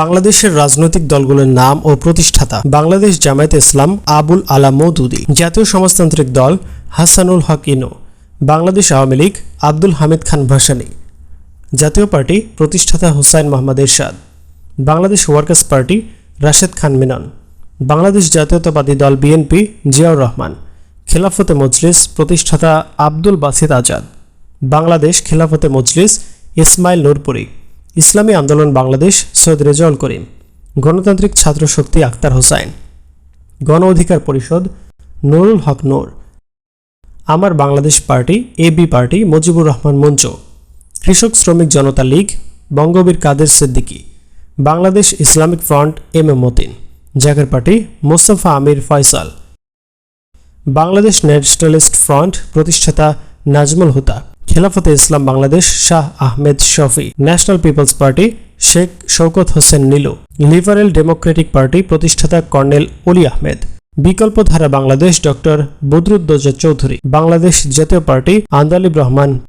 বাংলাদেশের রাজনৈতিক দলগুলোর নাম ও প্রতিষ্ঠাতা বাংলাদেশ জামায়াতে ইসলাম আবুল আলা মৌদুদি, জাতীয় সমাজতান্ত্রিক দল হাসানুল হক ইনো, বাংলাদেশ আওয়ামী লীগ আব্দুল হামিদ খান ভাসানী, জাতীয় পার্টি প্রতিষ্ঠাতা Hussain Muhammad Ershad, Bangladesh workers party Rashed Khan Menon, Bangladesh Jatiyatabadi Dal BNP Ziaur Rahman, খেলাফতে Majlis প্রতিষ্ঠাতা আব্দুল বাসিত আজাদ, বাংলাদেশ খেলাফতে মজলিস ইসমাইল নূরপুরি। ইসলামী আন্দোলন বাংলাদেশ, সৈয়দ রেজাউল করিম। গণতান্ত্রিক ছাত্র শক্তি আক্তার হোসাইন। গণ অধিকার পরিষদ, Nurul Haq Nur. Amar Bangladesh party AB party, Mujibur Rahman মঞ্চ। Krishak Sramik Janata league, Bangabir Kader Siddiqui. Bangladesh Islamic front, M A Matin. Zaker party, Mostafa Amir Faisal. Bangladesh nationalist front, প্রতিষ্ঠাতা Nazmul Huda. খেলাফতে Islam Bangladesh Shah Ahmed Shafi, national people's party Sheikh Shaukat Hossain Nilu, liberal democratic party প্রতিষ্ঠাতা colonel Oli Ahmed, Bikalpadhara Bangladesh doctor Badruddoza Chowdhury, Bangladesh Jatiya party Andalib Rahman